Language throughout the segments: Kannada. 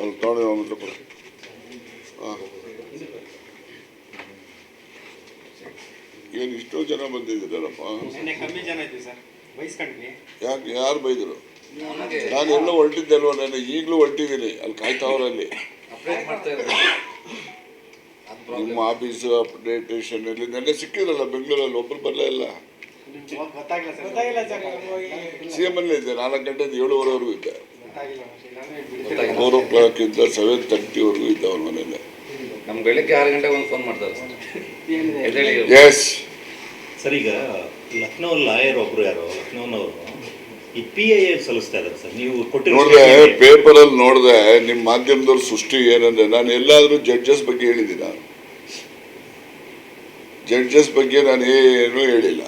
ಅಲ್ಲಿ ತಗೊಂಡು ಅವನ ಹತ್ರ ಕೊಡು ಹಾಂ ಏನು ಇಷ್ಟೋ ಜನ ಬಂದಿದ್ದೀರಲ್ಲಪ್ಪ ಬೈಸ್ಕೊಂಡ್ವಿ. ಯಾಕೆ ಯಾರು ಬೈದರು? ನಾನು ಎಲ್ಲೋ ಹೊರಟಿದ್ದೆ ಅಲ್ವಾ ನಾನು ಈಗಲೂ ಹೊರಟಿದ್ದೀನಿ ಅಲ್ಲಿ ಕಾಯ್ತಾವ್ರಲ್ಲಿ ನಿಮ್ಮ ಆಫೀಸ್ ಅಪ್ಡೇಟೇಷನ್ ಅಲ್ಲಿ ನೆನ್ನೆ ಸಿಕ್ಕಿರಲ್ಲ ಬೆಂಗಳೂರಲ್ಲಿ ಒಬ್ಬರು ಬರಲೇ ಇಲ್ಲ. ಗೊತ್ತಾಗಿಲ್ಲ ಸರ್. ಗೊತ್ತಾಗಿಲ್ಲ ಸರ್ ಸಿ ಎಂ ಅಲ್ಲೇ ಇದ್ದೆ ನಾಲ್ಕು ಗಂಟೆಯಿಂದ ಏಳುವರೆವರೆಗೂ ಇದ್ದೆ. ಫೋರ್ ಓ ಕ್ಲಾಕ್ ಇಂದ ಸೆವೆನ್ ತರ್ಟಿವರೆಗೂ ಇದ್ದ ಅವ್ರ ಮನೇಲಿ ನಮ್ ಬೆಳಿಗ್ಗೆ ಆರು ಗಂಟೆಗೆ ಒಂದು ಫೋನ್ ಮಾಡ್ತಾರೆ ಎಸ್ ಸರ್ ಈಗ ಲಕ್ನೋ ಲಾಯರ್ ಒಬ್ರು ಯಾರು ಲಕ್ನೋನವರು ಈ ಪಿ ಐ ಸಲ್ಲಿಸ್ತಾ ಇದ್ದಾರೆ ಸರ್. ನೀವು ಕೊಟ್ಟಿರೋ ನೋಡಿದೆ ಪೇಪರಲ್ಲಿ ನೋಡಿದೆ ನಿಮ್ಮ ಮಾಧ್ಯಮದವ್ರ ಸೃಷ್ಟಿ ಏನಂದ್ರೆ ನಾನು ಎಲ್ಲಾದರೂ ಜಡ್ಜಸ್ ಬಗ್ಗೆ ಹೇಳಿದ್ದೀನಿ ಜಡ್ಜಸ್ ಬಗ್ಗೆ ನಾನು ಏನೂ ಹೇಳಿಲ್ಲ.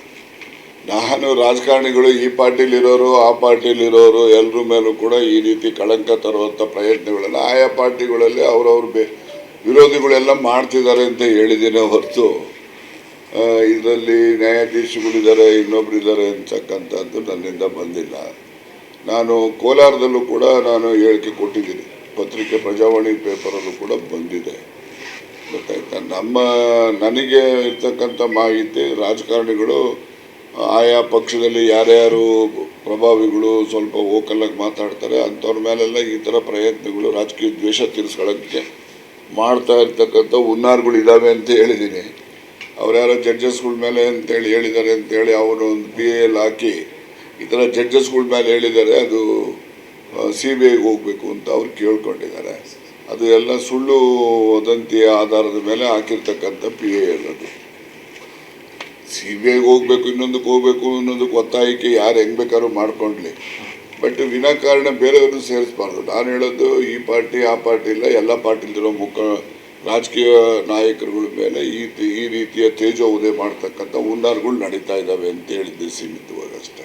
ನಾನು ರಾಜಕಾರಣಿಗಳು ಈ ಪಾರ್ಟಿಲಿರೋರು ಆ ಪಾರ್ಟಿಲಿರೋರು ಎಲ್ಲರ ಮೇಲೂ ಕೂಡ ಈ ರೀತಿ ಕಳಂಕ ತರುವಂಥ ಪ್ರಯತ್ನಗಳನ್ನು ಆಯಾ ಪಾರ್ಟಿಗಳಲ್ಲಿ ಅವರವ್ರ ಬೇ, ವಿರೋಧಿಗಳೆಲ್ಲ ಮಾಡ್ತಿದ್ದಾರೆ ಅಂತ ಹೇಳಿದ್ದೀನಿ ಹೊರತು ಇದರಲ್ಲಿ ನ್ಯಾಯಾಧೀಶಗಳಿದ್ದಾರೆ ಇನ್ನೊಬ್ರು ಇದ್ದಾರೆ ಅಂತಕ್ಕಂಥದ್ದು ನನ್ನಿಂದ ಬಂದಿಲ್ಲ. ನಾನು ಕೋಲಾರದಲ್ಲೂ ಕೂಡ ನಾನು ಹೇಳಿಕೆ ಕೊಟ್ಟಿದ್ದೀನಿ, ಪತ್ರಿಕೆ ಪ್ರಜಾವಾಣಿ ಪೇಪರಲ್ಲೂ ಕೂಡ ಬಂದಿದೆ. ಗೊತ್ತಾಯ್ತಾ? ನಮ್ಮ, ನನಗೆ ಇರ್ತಕ್ಕಂಥ ಮಾಹಿತಿ ರಾಜಕಾರಣಿಗಳು ಆಯಾ ಪಕ್ಷದಲ್ಲಿ ಯಾರ್ಯಾರು ಪ್ರಭಾವಿಗಳು ಸ್ವಲ್ಪ ಓಕಲ್ಲಾಗಿ ಮಾತಾಡ್ತಾರೆ ಅಂಥವ್ರ ಮೇಲೆಲ್ಲ ಈ ಥರ ಪ್ರಯತ್ನಗಳು, ರಾಜಕೀಯ ದ್ವೇಷ ತೀರಿಸ್ಕೊಳ್ಳೋಕ್ಕೆ ಮಾಡ್ತಾ ಇರ್ತಕ್ಕಂಥ ಹುನ್ನಾರ್ಗಳು ಇದ್ದಾವೆ ಅಂತ ಹೇಳಿದ್ದೀನಿ. ಅವ್ರು ಯಾರೋ ಜಡ್ಜಸ್ಗಳ ಮೇಲೆ ಅಂತೇಳಿ ಹೇಳಿದ್ದಾರೆ ಅಂತೇಳಿ ಅವರು ಒಂದು ಪಿ ಎಲ್ ಹಾಕಿ ಈ ಥರ ಜಡ್ಜಸ್ಗಳ ಮೇಲೆ ಹೇಳಿದ್ದಾರೆ, ಅದು ಸಿ ಬಿ ಐಗೆ ಹೋಗಬೇಕು ಅಂತ ಅವ್ರು ಕೇಳ್ಕೊಂಡಿದ್ದಾರೆ. ಅದು ಎಲ್ಲ ಸುಳ್ಳು ವದಂತಿಯ ಆಧಾರದ ಮೇಲೆ ಹಾಕಿರ್ತಕ್ಕಂಥ ಪಿ ಎ ಎಲ್ ಅದು. ಸಿ ಬಿ ಐಗೆ ಹೋಗ್ಬೇಕು ಇನ್ನೊಂದಕ್ಕೆ ಹೋಗ್ಬೇಕು ಇನ್ನೊಂದಕ್ಕೆ ಒತ್ತಾಯಕ್ಕೆ ಯಾರು ಹೆಂಗ್ ಬೇಕಾದ್ರೂ ಮಾಡ್ಕೊಂಡ್ಲಿ. ಬಟ್ ವಿನಾಕಾರಣ ಬೇರೆಯವರು ಸೇರಿಸ್ಬಾರ್ದು. ನಾನು ಹೇಳೋದು ಈ ಪಾರ್ಟಿ ಆ ಪಾರ್ಟಿ ಇಲ್ಲ ಎಲ್ಲ ಪಾರ್ಟಿಲಿರೋ ಮುಖ ರಾಜಕೀಯ ನಾಯಕರುಗಳ ಮೇಲೆ ಈ ಈ ರೀತಿಯ ತೇಜೋ ಉದಯ ಮಾಡ್ತಕ್ಕಂಥ ಹುನ್ನಾರ್ಗಳು ನಡೀತಾ ಇದ್ದಾವೆ ಅಂತ ಹೇಳಿದ್ದೆ ಸೀಮಿತವಾಗಿ ಅಷ್ಟೇ.